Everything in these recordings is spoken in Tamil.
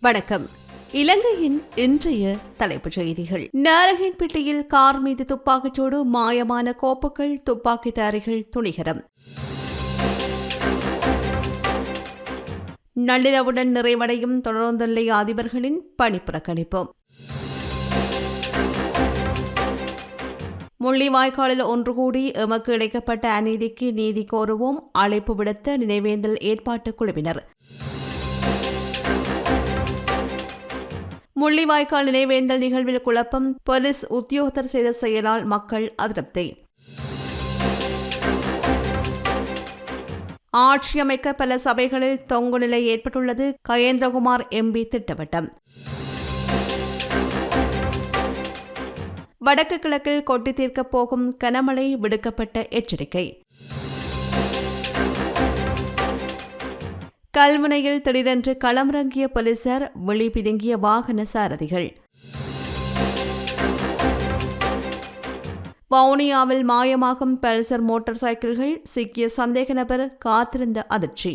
வணக்கம். இலங்கையின் இன்றைய தலைப்புச் செய்திகள். நாரகன்பேட்டையில் கார் மீது துப்பாக்கிச்சூடு மாயமான கோப்புகள் துப்பாக்கிதாரிகள் துணிகரம். நள்ளிரவுடன் நிறைவடையும் தொடர்ந்து நிலைய அதிபர்களின் பணிப்புறக்கணிப்பு முள்ளிவாய்க்காலில் ஒன்று கூடி எமக்கு இழைக்கப்பட்ட அநீதிக்கு நீதி கோருவோம் அழைப்பு விடுத்த நினைவேந்தல் ஏற்பாட்டு குழுவினர். முள்ளிவாய்க்கால் நினைவேந்தல் நிகழ்வில் குழப்பம். போலீஸ் உத்தியோகத்தர் செய்த செயலால் மக்கள் அதிருப்தி. ஆட்சி அமைக்க பல சபைகளில் தொங்கு நிலை ஏற்பட்டுள்ளது. கயேந்திரகுமார் எம்பி திட்டவட்டம். வடக்கு கிழக்கில் கொட்டி தீர்க்கப் போகும் கனமழை விடுக்கப்பட்ட எச்சரிக்கை. கல்முனையில் திடீரென்று களமிறங்கிய போலீசார் விழி பிதுங்கிய வாகன சாரதிகள். வவுனியாவில் மாயமாகும் பல்சர் மோட்டார் சைக்கிள்கள் சிக்கிய சந்தேக நபர் காத்திருந்த அதிர்ச்சி.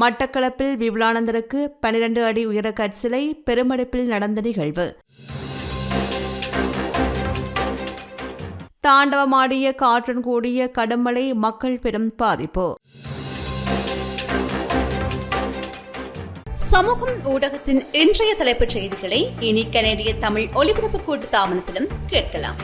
மட்டக்களப்பில் விபுலானந்தருக்கு பனிரண்டு அடி உயர கற்சிலை பெருமடைப்பில் நடந்த நிகழ்வு. தாண்டவமாடிய காற்றுடன் கூடிய கடுமழை மக்கள் பெரும் பாதிப்பு. சமூகம் ஊடகத்தின் இன்றைய தலைப்புச் செய்திகளை இனி கனேடிய தமிழ் ஒலிபரப்பு கூட்டு தாமனத்திலும் கேட்கலாம்.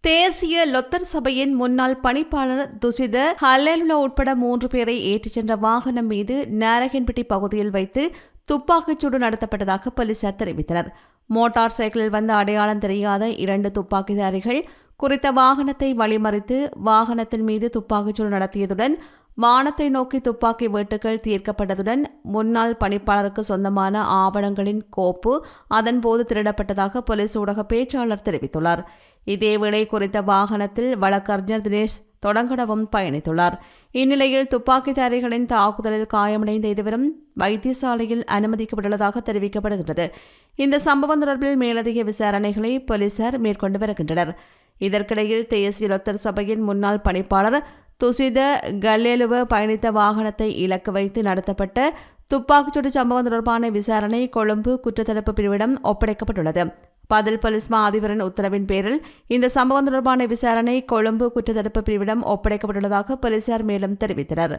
தேசிய லொத்தர் சபையின் முன்னாள் பணிப்பாளர் துசித ஹல்லேலுலா உட்பட மூன்று பேரை ஏற்றிச் சென்ற வாகனம் மீது நாரகன்பட்டி பகுதியில் வைத்து துப்பாக்கிச்சூடு நடத்தப்பட்டதாக போலீசார் தெரிவித்தனர். மோட்டார் சைக்கிளில் வந்து அடையாளம் தெரியாத இரண்டு துப்பாக்கிதாரிகள் குறித்த வாகனத்தை வழிமறித்து வாகனத்தின் மீது துப்பாக்கிச்சூடு நடத்தியதுடன் வானத்தை நோக்கி துப்பாக்கி வேட்டுகள் தீர்க்கப்பட்டதுடன் முன்னாள் பணிப்பாளருக்கு சொந்தமான ஆவணங்களின் கோப்பு அதன்போது திருடப்பட்டதாக போலீஸ் ஊடக பேச்சாளர் தெரிவித்துள்ளார். இதேவேளை குறித்த வாகனத்தில் வழக்கறிஞர் தினேஷ் தொடங்கடவும் பயணித்துள்ளார். இந்நிலையில் துப்பாக்கிதாரிகளின் தாக்குதலில் காயமடைந்த இருவரும் வைத்தியசாலையில் அனுமதிக்கப்பட்டுள்ளதாக தெரிவிக்கப்படுகின்றது. இந்த சம்பவம் தொடர்பில் மேலதிக விசாரணைகளை போலீசார் மேற்கொண்டு வருகின்றனர். இதற்கிடையில் தேசிய லொத்தர் சபையின் முன்னாள் பணிப்பாளர் துசித கல்லேலுவ பயணித்த வாகனத்தை இலக்கு வைத்து நடத்தப்பட்ட துப்பாக்கிச்சூடு சம்பவம் தொடர்பான விசாரணை கொழும்பு குற்றத்தடுப்பு பிரிவிடம் ஒப்படைக்கப்பட்டுள்ளது. பதில் போலீஸ் மா அதிபரின் உத்தரவின் பேரில் இந்த சம்பவம் தொடர்பான விசாரணை கொழும்பு குற்றத்தடுப்பு பிரிவிடம் ஒப்படைக்கப்பட்டுள்ளதாக போலீசார் மேலும் தெரிவித்தனர்.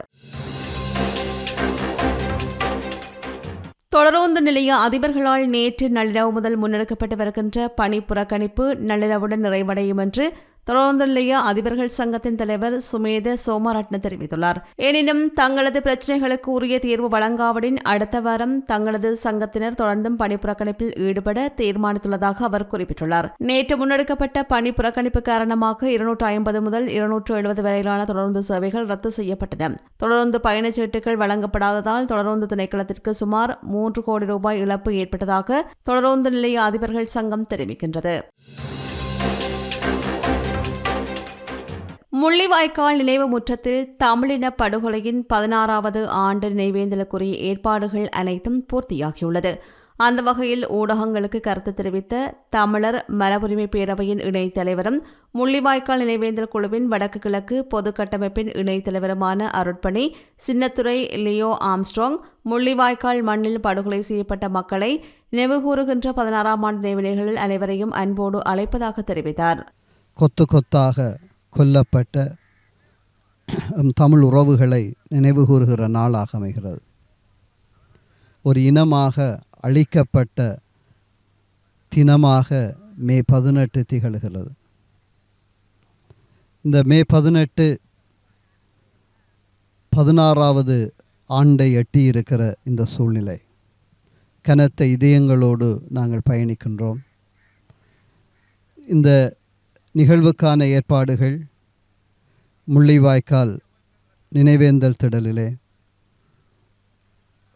தொடரோந்து நிலைய அதிபர்களால் நேற்று நள்ளிரவு முதல் முன்னெடுக்கப்பட்டு வருகின்ற பணி புறக்கணிப்பு நள்ளிரவுடன் நிறைவடையும் என்று தொடர்ந்து நிலைய அதிபர்கள் சங்கத்தின் தலைவர் சுமேத சோமரட்ன தெரிவித்துள்ளார். எனினும் தங்களது பிரச்சினைகளுக்கு உரிய தீர்வு வழங்காவிடின் அடுத்த வாரம் தங்களது சங்கத்தினர் தொடர்ந்தும் பணி புறக்கணிப்பில் ஈடுபட தீர்மானித்துள்ளதாக அவர் குறிப்பிட்டுள்ளார். நேற்று முன்னெடுக்கப்பட்ட பணி புறக்கணிப்பு காரணமாக இருநூற்று ஐம்பது முதல் இருநூற்று எழுபது வரையிலான தொடர்ந்து சேவைகள் ரத்து செய்யப்பட்டன. தொடர்ந்து பயணச்சீட்டுகள் வழங்கப்படாததால் தொடர்ந்து திணைக்களத்திற்கு சுமார் மூன்று கோடி ரூபாய் இழப்பு ஏற்பட்டதாக தொடர்ந்து நிலைய அதிபர்கள் சங்கம் தெரிவிக்கின்றது. முள்ளிவாய்க்கால் நினைவு முற்றத்தில் தமிழின படுகொலையின் பதினாறாவது ஆண்டு நினைவேந்தலுக்குரிய ஏற்பாடுகள் அனைத்தும் பூர்த்தியாகியுள்ளது. அந்த வகையில் ஊடகங்களுக்கு கருத்து தெரிவித்த தமிழர் மரபுரிமை பேரவையின் இணைத் தலைவரும் முள்ளிவாய்க்கால் நினைவேந்தல் குழுவின் வடக்கு கிழக்கு பொது கட்டமைப்பின் இணைத் தலைவருமான அருட்பணி சின்னத்துறை லியோ ஆம்ஸ்ட்ராங் முள்ளிவாய்க்கால் மண்ணில் படுகொலை செய்யப்பட்ட மக்களை நினைவுகூறுகின்ற பதினாறாம் ஆண்டு நினைவினைகளில் அனைவரையும் அன்போடு அழைப்பதாக தெரிவித்தார். கொத்து கொத்தாக கொல்லப்பட்ட எம் தமிழ் உறவுகளை நினைவுகூறுகிற நாளாக அமைகிறது. ஒரு இனமாக அழிக்கப்பட்ட தினமாக மே பதினெட்டு திகழ்கிறது. இந்த மே பதினெட்டு பதினாறாவது ஆண்டை எட்டியிருக்கிற இந்த சூழ்நிலை. கனத்த இதயங்களோடு நாங்கள் பயணிக்கின்றோம். இந்த நிகழ்வுக்கான ஏற்பாடுகள் முள்ளிவாய்க்கால் நினைவேந்தல் திடலிலே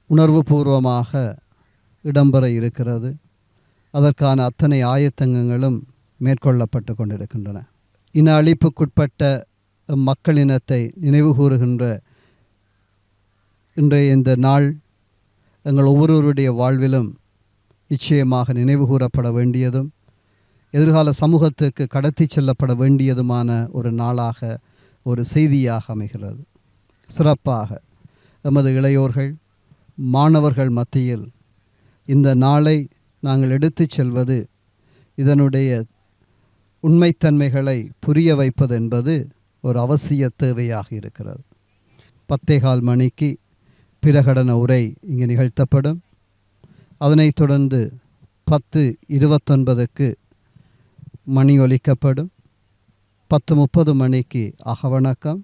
உணர்வுபூர்வமாக இடம்பெற இருக்கிறது. அதற்கான அத்தனை ஆயத்தங்கங்களும் மேற்கொள்ளப்பட்டு கொண்டிருக்கின்றன. இன அழிப்புக்குட்பட்ட மக்களினத்தை நினைவுகூறுகின்ற இன்றைய இந்த நாள் எங்கள் ஒவ்வொருவருடைய வாழ்விலும் நிச்சயமாக நினைவுகூறப்பட வேண்டியதும் எதிர்கால சமூகத்துக்கு கடத்தி செல்லப்பட வேண்டியதுமான ஒரு நாளாக ஒரு செய்தியாக அமைகிறது. சிறப்பாக. எமது இளையோர்கள் மாணவர்கள் மத்தியில் இந்த நாளை நாங்கள் எடுத்து செல்வது இதனுடைய உண்மைத்தன்மைகளை புரிய வைப்பது என்பது ஒரு அவசிய தேவையாக இருக்கிறது. பத்தேகால் மணிக்கு பிரகடன உரை இங்கு நிகழ்த்தப்படும். அதனைத் தொடர்ந்து பத்து இருபத்தொன்பதுக்கு மணி ஒலிக்கப்படும். பத்து முப்பது மணிக்கு அகவணக்கம்.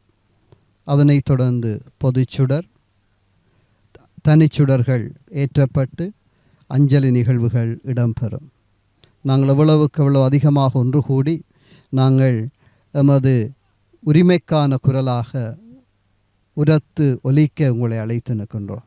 அதனைத் தொடர்ந்து பொதுச்சுடர். தனிச்சுடர்கள் ஏற்றப்பட்டு அஞ்சலி நிகழ்வுகள் இடம்பெறும். நாங்கள் எவ்வளவுக்கு எவ்வளவு அதிகமாக ஒன்று கூடி நாங்கள் எமது உரிமைக்கான குரலாக உரத்து ஒலிக்க உங்களை அழைத்து நிற்கின்றோம்.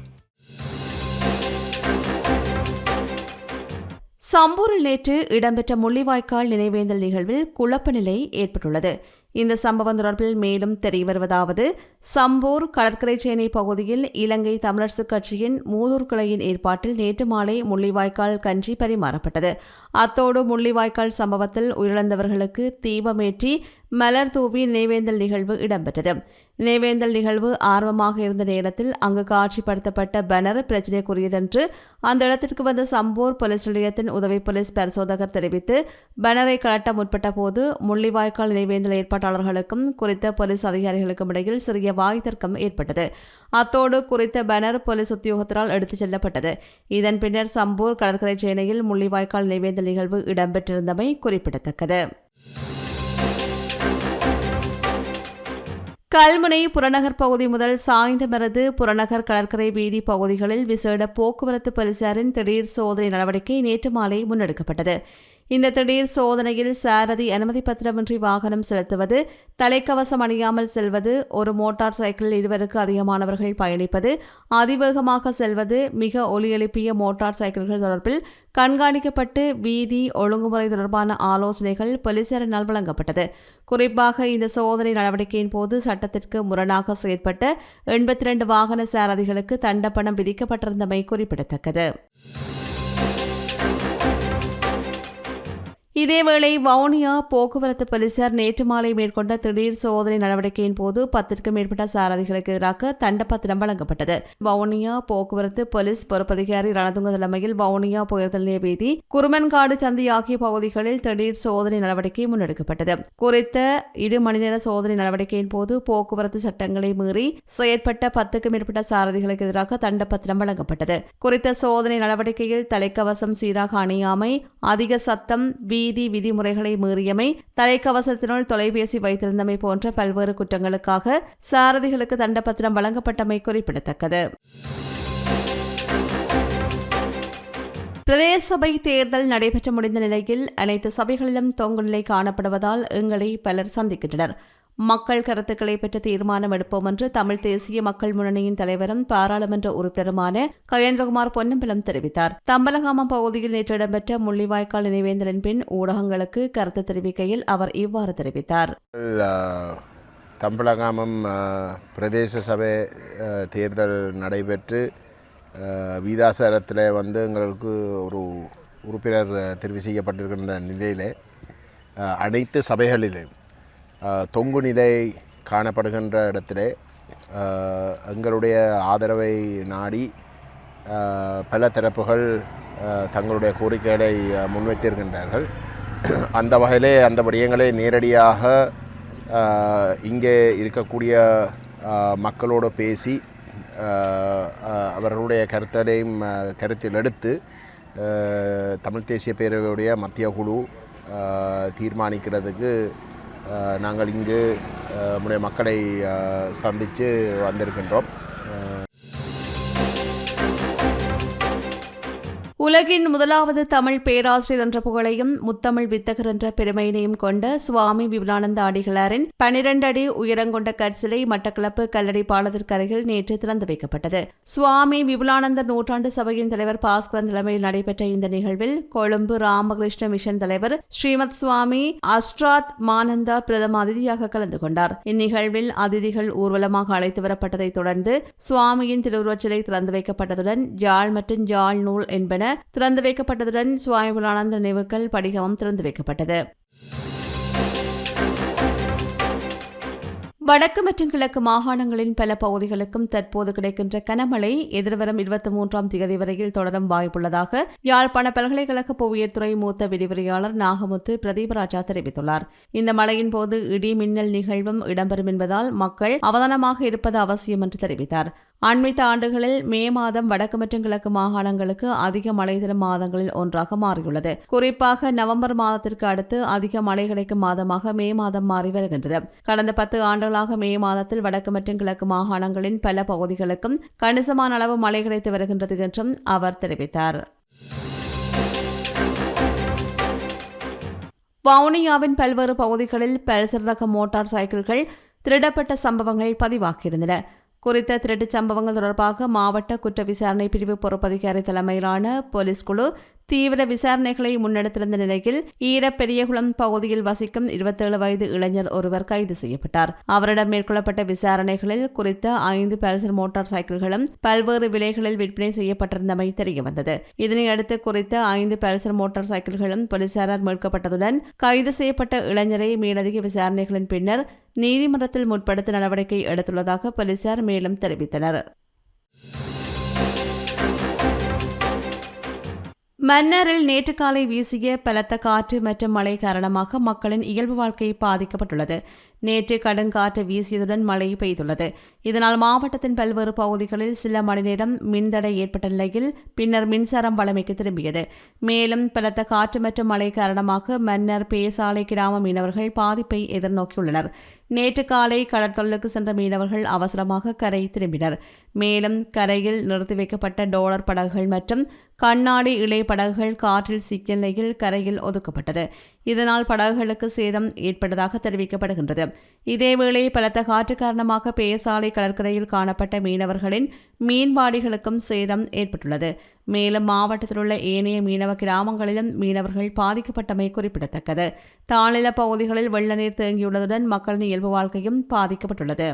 சம்பூரில் நேற்று இடம்பெற்ற முள்ளிவாய்க்கால் நினைவேந்தல் நிகழ்வில் குழப்ப நிலை ஏற்பட்டுள்ளது. இந்த சம்பவம் தொடர்பில் மேலும் தெரிய வருவதாவது சம்பூர் கடற்கரை சேனை பகுதியில் இலங்கை தமிழரசுக் கட்சியின் மூதூர் கிளையின் ஏற்பாட்டில் நேற்று மாலை முள்ளிவாய்க்கால் கஞ்சி பரிமாறப்பட்டது. அத்தோடு முள்ளிவாய்க்கால் சம்பவத்தில் உயிரிழந்தவர்களுக்கு தீபமேற்றி மலர் தூவி நினைவேந்தல் நிகழ்வு இடம்பெற்றது. நினைவேந்தல் நிகழ்வு ஆர்வமாக இருந்த நேரத்தில் அங்கு காட்சிப்படுத்தப்பட்ட பேனர் பிரச்சினைக்குரியதென்று அந்த இடத்திற்கு வந்த சம்பூர் போலீஸ் நிலையத்தின் உதவி போலீஸ் பரிசோதகர் தெரிவித்து பேனரை கலட்ட முற்பட்ட போது முள்ளிவாய்க்கால் நினைவேந்தல் ஏற்பாட்டாளர்களுக்கும் குறித்த போலீஸ் அதிகாரிகளுக்கும் இடையில் சிறிய வாய் தர்க்கம் ஏற்பட்டது. அத்தோடு குறித்த பேனர் போலீஸ் உத்தியோகத்தரால் எடுத்துச் செல்லப்பட்டது. இதன் பின்னர் சம்பூர் கடற்கரை சேனையில் முள்ளிவாய்க்கால் நினைவேந்தல் நிகழ்வு இடம்பெற்றிருந்தமை குறிப்பிடத்தக்கது. கல்முனை புறநகர் பகுதி முதல் சாய்ந்தமரது புறநகர் கடற்கரை வீதி பகுதிகளில் விசேட போக்குவரத்து போலீசாரின் திடீர் சோதனை நடவடிக்கை நேற்று மாலை முன்னெடுக்கப்பட்டது. இந்த திடீர் சோதனையில் சாரதி அனுமதி பத்திரமின்றி வாகனம் செலுத்துவது தலைக்கவசம் அணியாமல் செல்வது ஒரு மோட்டார் சைக்கிளில் இருவருக்கு அதிகமானவர்கள் பயணிப்பது அதிவேகமாக செல்வது மிக ஒலி எழுப்பிய மோட்டார் சைக்கிள்கள் தொடர்பில் கண்காணிக்கப்பட்டு வீதி ஒழுங்குமுறை தொடர்பான ஆலோசனைகள் போலீசாரினால் வழங்கப்பட்டது. குறிப்பாக இந்த சோதனை நடவடிக்கையின் போது சட்டத்திற்கு முரணாக செயற்பட்ட எண்பத்தி ரெண்டு வாகன சாரதிகளுக்கு தண்டப்பணம் விதிக்கப்பட்டிருந்தமை குறிப்பிடத்தக்கது. இதேவேளை வவுனியா போக்குவரத்து போலீசார் நேற்று மாலை மேற்கொண்ட திடீர் சோதனை நடவடிக்கையின் போது பத்திற்கும் மேற்பட்ட சாரதிகளுக்கு எதிராக தண்டப்பத்திரம் வழங்கப்பட்டது. வவுனியா போக்குவரத்து போலீஸ் பொறுப்பதிகாரி ரணதுங்க தலைமையில் வவுனியா புயர்தல் வீதி குருமன்காடு சந்தி ஆகிய பகுதிகளில் திடீர் சோதனை நடவடிக்கை முன்னெடுக்கப்பட்டது. குறித்த இரு மணி நேர சோதனை நடவடிக்கையின் போது போக்குவரத்து சட்டங்களை மீறி செயற்பட்ட பத்துக்கும் மேற்பட்ட சாரதிகளுக்கு எதிராக தண்டப்பத்திரம் வழங்கப்பட்டது. குறித்த சோதனை நடவடிக்கையில் தலைக்கவசம் சீராக அணியாமை அதிக சத்தம் வீதி விதிமுறைகளை மீறியமை தலைக்கவசத்தினுள் தொலைபேசி வைத்திருந்தமை போன்ற பல்வேறு குற்றங்களுக்காக சாரதிகளுக்கு தண்டப்பத்திரம் வழங்கப்பட்டமை குறிப்பிடத்தக்கது. பிரதேச சபை தேர்தல் நடைபெற்று முடிந்த நிலையில் அனைத்து சபைகளிலும் தொங்கு நிலை காணப்படுவதால் எங்களை பலர் சந்திக்கின்றனர். மக்கள் கருத்துக்களை பெற்று தீர்மானம் எடுப்போம் என்று தமிழ் தேசிய மக்கள் முன்னணியின் தலைவரும் பாராளுமன்ற உறுப்பினருமான கயேந்திரகுமார் பொன்னம்பலம் தெரிவித்தார். தம்பலகாமம் பகுதியில் நேற்று இடம்பெற்ற முள்ளிவாய்க்கால் நினைவேந்தலின் பின் ஊடகங்களுக்கு கருத்து தெரிவிக்கையில் அவர் இவ்வாறு தெரிவித்தார். தம்பலகாமம் பிரதேச சபை தேர்தல் நடைபெற்று வீதாசாரத்தில் வந்து எங்களுக்கு ஒரு உறுப்பினர் தெரிவு செய்யப்பட்டிருக்கின்ற நிலையிலே அனைத்து சபைகளிலும் தொங்கு நிலை காணப்படுகின்ற இடத்திலே எங்களுடைய ஆதரவை நாடி பல தரப்புகள் தங்களுடைய கோரிக்கைகளை முன்வைத்திருக்கின்றார்கள். அந்த வகையிலே அந்த விடயங்களை நேரடியாக இங்கே இருக்கக்கூடிய மக்களோடு பேசி அவர்களுடைய கருத்தலையும் கருத்தில் எடுத்து தமிழ் தேசிய பேரவையுடைய மத்திய குழு தீர்மானிக்கிறதுக்கு நாங்கள் இங்கு நம்முடைய மக்களை சந்தித்து வந்திருக்கின்றோம். உலகின் முதலாவது தமிழ் பேராசிரியர் என்ற புகழையும் முத்தமிழ் வித்தகர் என்ற பெருமையினையும் கொண்ட சுவாமி விபுலானந்த அடிகளாரின் பனிரெண்டு அடி உயரங்கொண்ட கற்சிலை மட்டக்களப்பு கல்லடி பாலத்திற்கருகில் நேற்று திறந்து வைக்கப்பட்டது. சுவாமி விபுலானந்தர் நூற்றாண்டு சபையின் தலைவர் பாஸ்கரன் தலைமையில் நடைபெற்ற இந்த நிகழ்வில் கொழும்பு ராமகிருஷ்ண மிஷன் தலைவர் ஸ்ரீமத் சுவாமி அஸ்ட்ராத் மானந்தா பிரதம அதிதியாக கலந்து கொண்டார். இந்நிகழ்வில் அதிதிகள் ஊர்வலமாக அழைத்து வரப்பட்டதைத் தொடர்ந்து சுவாமியின் திருவுருவச்சிலை திறந்து வைக்கப்பட்டதுடன் ஜாழ் மற்றும் ஜாழ் நூல் என்பன திறந்து வைக்கப்பட்டதுடன் சுவாமி புலானந்த நினைவுகள் படிகமும் திறந்து வைக்கப்பட்டது. வடக்கு மற்றும் கிழக்கு மாகாணங்களின் பல பகுதிகளுக்கும் தற்போது கிடைக்கின்ற கனமழை எதிர்வரும் இருபத்தி மூன்றாம் தேதி வரையில் தொடரும் வாய்ப்புள்ளதாக யாழ்ப்பாண பல்கலைக்கழக புவியத்துறை மூத்த விரிவுரையாளர் நாகமுத்து பிரதீபராஜா தெரிவித்துள்ளார். இந்த மழையின் போது இடி மின்னல் நிகழ்வும் இடம்பெறும் என்பதால் மக்கள் அவதானமாக இருப்பது அவசியம் என்று தெரிவித்தார். அண்மைத்த ஆண்டுகளில் மே மாதம் வடக்கு மற்றும் கிழக்கு மாகாணங்களுக்கு அதிக மழை தரும் மாதங்களில் ஒன்றாக மாறியுள்ளது. குறிப்பாக நவம்பர் மாதத்திற்கு அடுத்து அதிக மழை கிடைக்கும் மாதமாக மே மாதம் மாறி வருகின்றது. கடந்த பத்து ஆண்டுகளாக மே மாதத்தில் வடக்கு மற்றும் கிழக்கு மாகாணங்களின் பல பகுதிகளுக்கும் கணிசமான அளவு மழை கிடைத்து வருகின்றது என்றும் அவர் தெரிவித்தார். வவுனியாவின் பல்வேறு பகுதிகளில் பல்சர் ரக மோட்டார் சைக்கிள்கள் திருடப்பட்ட சம்பவங்கள் பதிவாகியிருந்தன. குறித்த திருட்டுச் சம்பவங்கள் தொடர்பாக மாவட்ட குற்ற விசாரணை பிரிவு பொறுப்பதிகாரி தலைமையிலான போலீஸ் குழு தீவிர விசாரணைகளை முன்னெடுத்திருந்த நிலையில் ஈர பெரியகுளம் பகுதியில் வசிக்கும் இருபத்தேழு வயது இளைஞர் ஒருவர் கைது செய்யப்பட்டார். அவரிடம் மேற்கொள்ளப்பட்ட விசாரணைகளில் குறித்த ஐந்து பல்சர் மோட்டார் சைக்கிள்களும் பல்வேறு விலைகளில் விற்பனை செய்யப்பட்டிருந்தமை தெரியவந்தது. இதனையடுத்து குறித்த ஐந்து பல்சர் மோட்டார் சைக்கிள்களும் போலீசாரால் மீட்கப்பட்டதுடன் கைது செய்யப்பட்ட இளைஞரை மேலதிக விசாரணைகளின் பின்னர் நீதிமன்றத்தில் முற்படுத்த நடவடிக்கை எடுத்துள்ளதாக போலீசார் மேலும் தெரிவித்தனர். மன்னரில் நேற்று காலை வீசிய பலத்த காற்று மற்றும் மழை காரணமாக மக்களின் இயல்பு வாழ்க்கை பாதிக்கப்பட்டுள்ளது. நேற்று கடுங்காற்று வீசியதுடன் மழை பெய்துள்ளது. இதனால் மாவட்டத்தின் பல்வேறு பகுதிகளில் சில மணி நேரம் மின்தடை ஏற்பட்ட நிலையில் பின்னர் மின்சாரம் வளமைக்கு திரும்பியது. மேலும் பலத்த காற்று மற்றும் மழை காரணமாக மன்னர் பேசாலை கிராம மீனவர்கள் பாதிப்பை எதிர்நோக்கியுள்ளனர். நேற்று காலை கடற்தொழிலுக்கு சென்ற மீனவர்கள் அவசரமாக கரை திரும்பினர். மேலும் கரையில் நிறுத்தி வைக்கப்பட்ட டோலர் படகுகள் மற்றும் கண்ணாடி இலை படகுகள் காற்றில் சிக்கிய நிலையில் கரையில் ஒதுக்கப்பட்டது. இதனால் படகுகளுக்கு சேதம் ஏற்பட்டதாக தெரிவிக்கப்படுகின்றது. இதேவேளை பலத்த காற்று காரணமாக பேசாலை கடற்கரையில் காணப்பட்ட மீனவர்களின் மீன்பாடிகளுக்கும் சேதம் ஏற்பட்டுள்ளது. மேலும் மாவட்டத்தில் உள்ள ஏனைய மீனவ கிராமங்களிலும் மீனவர்கள் பாதிக்கப்பட்டமை குறிப்பிடத்தக்கது. தாழ்நில பகுதிகளில் வெள்ள நீர் தேங்கியுள்ளதுடன் மக்களின் இயல்பு வாழ்க்கையும் பாதிக்கப்பட்டுள்ளது.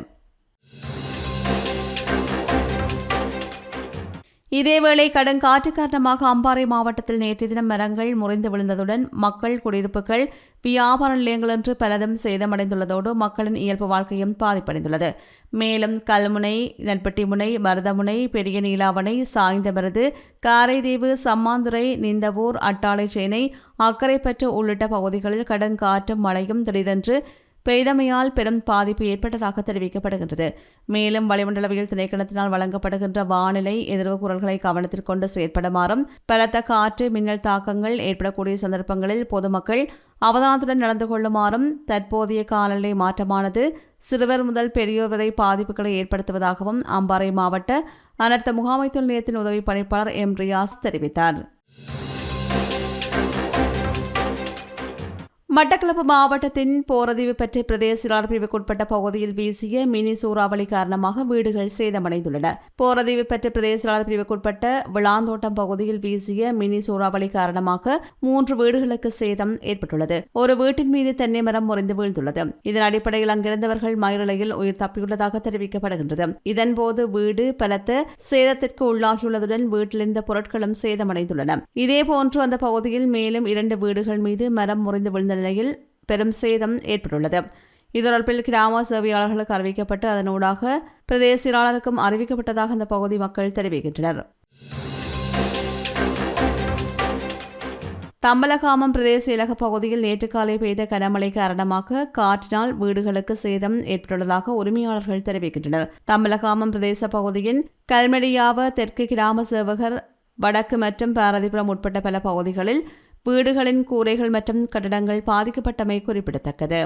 இதேவேளை கடும் காற்று காரணமாக அம்பாறை மாவட்டத்தில் நேற்று தினம் மரங்கள் முறிந்து விழுந்ததுடன் மக்கள் குடியிருப்புகள் வியாபார நிலையங்கள் என்று பலதும் சேதமடைந்துள்ளதோடு மக்களின் இயல்பு வாழ்க்கையும் பாதிப்படைந்துள்ளது. மேலும் கல்முனை நட்பட்டிமுனை மருதமுனை பெரிய நீலாவணை சாய்ந்தமருது காரைதீவு சம்மாந்துறை நிந்தவூர் அட்டாளைச்சேனை அக்கரைப்பற்று உள்ளிட்ட பகுதிகளில் கடும் காற்றும் மழையும் திடீரென்று பெய்தமையால் பெரும் பாதிப்பு ஏற்பட்டதாக தெரிவிக்கப்படுகின்றது. மேலும் வளிமண்டலவியல் திணைக்களத்தினால் வழங்கப்படுகின்ற வானிலை எதிர்வு குரல்களை கவனத்தில் கொண்டு செயற்படுமாறும் பலத்த காற்று மின்னல் தாக்கங்கள் ஏற்படக்கூடிய சந்தர்ப்பங்களில் பொதுமக்கள் அவதானத்துடன் நடந்து கொள்ளுமாறும் தற்போதைய காலநிலை மாற்றமானது சிறுவர் முதல் பெரியோர் வரை பாதிப்புகளை ஏற்படுத்துவதாகவும் அம்பாறை மாவட்ட அனர்த்த முகாமைத்துவ நிலையத்தின் உதவி பணிப்பாளர் எம் ரியாஸ் தெரிவித்தார். மட்டக்களப்பு மாவட்டத்தின் போரதீவு பெற்ற பிரதேச பிரிவுக்குட்பட்ட பகுதியில் வீசிய மினி சூறாவளி காரணமாக வீடுகள் சேதமடைந்துள்ளன. போரதீவு பெற்ற பிரதேச பிரிவுக்குட்பட்ட விளாந்தோட்டம் பகுதியில் வீசிய மினி சூறாவளி காரணமாக மூன்று வீடுகளுக்கு சேதம் ஏற்பட்டுள்ளது. ஒரு வீட்டின் மீது தென்னை மரம் முறிந்து வீழ்ந்துள்ளது. இதன் அடிப்படையில் அங்கிருந்தவர்கள் மயிரிழையில் உயிர் தப்பியுள்ளதாக தெரிவிக்கப்படுகின்றது. இதன்போது வீடு பலத்த சேதத்திற்கு உள்ளாகியுள்ளதுடன் வீட்டிலிருந்த பொருட்களும் சேதமடைந்துள்ளன. இதேபோன்று அந்த பகுதியில் மேலும் இரண்டு வீடுகள் மீது மரம் முறிந்து விழுந்த நிலையில் பெரும் சேதம் ஏற்பட்டுள்ளது. இது கிராம சேவையாளர்களுக்கு அறிவிக்கப்பட்டு அதனூடாக பிரதேச செயலாளருக்கும் அறிவிக்கப்பட்டதாக அந்த பகுதி மக்கள் தெரிவிக்கின்றனர். தம்பலகாமம் பிரதேச இலக பகுதியில் நேற்று காலை பெய்த கனமழை காரணமாக காற்றினால் வீடுகளுக்கு சேதம் ஏற்பட்டுள்ளதாக உரிமையாளர்கள் தெரிவிக்கின்றனர். தம்பலகாமம் பிரதேச பகுதியின் கல்மெடியாவ தெற்கு கிராம சேவகர் வடக்கு மற்றும் பாரதிபுரம் உட்பட்ட பல பகுதிகளில் வீடுகளின் கூரைகள் மற்றும் கட்டடங்கள் பாதிக்கப்பட்டமை குறிப்பிடத்தக்கது.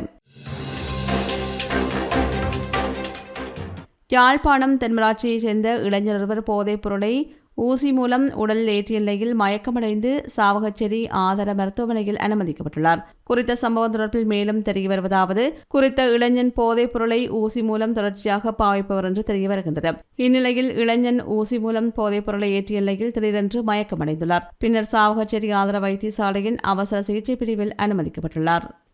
யாழ்ப்பாணம் தென்மராட்சியைச் சேர்ந்த இளைஞர் ஒருவர் போதைப் பொருளை ஊசி மூலம் உடலில் ஏற்றிய நிலையில் மயக்கமடைந்து சாவகச்சேரி ஆதார மருத்துவமனையில் அனுமதிக்கப்பட்டுள்ளார். குறித்த சம்பவம் தொடர்பில் மேலும் தெரிய வருவதாவது குறித்த இளைஞன் போதைப் பொருளை ஊசி மூலம் தொடர்ச்சியாக பாவிப்பவர் என்று தெரிய வருகின்றது. இந்நிலையில் இளைஞன் ஊசி மூலம் போதைப் பொருளை ஏற்றிய நிலையில் திடீரென்று மயக்கமடைந்துள்ளார். பின்னர் சாவகச்சேரி ஆதார வைத்தியசாலையின் அவசர சிகிச்சை பிரிவில் அனுமதிக்கப்பட்டுள்ளார்.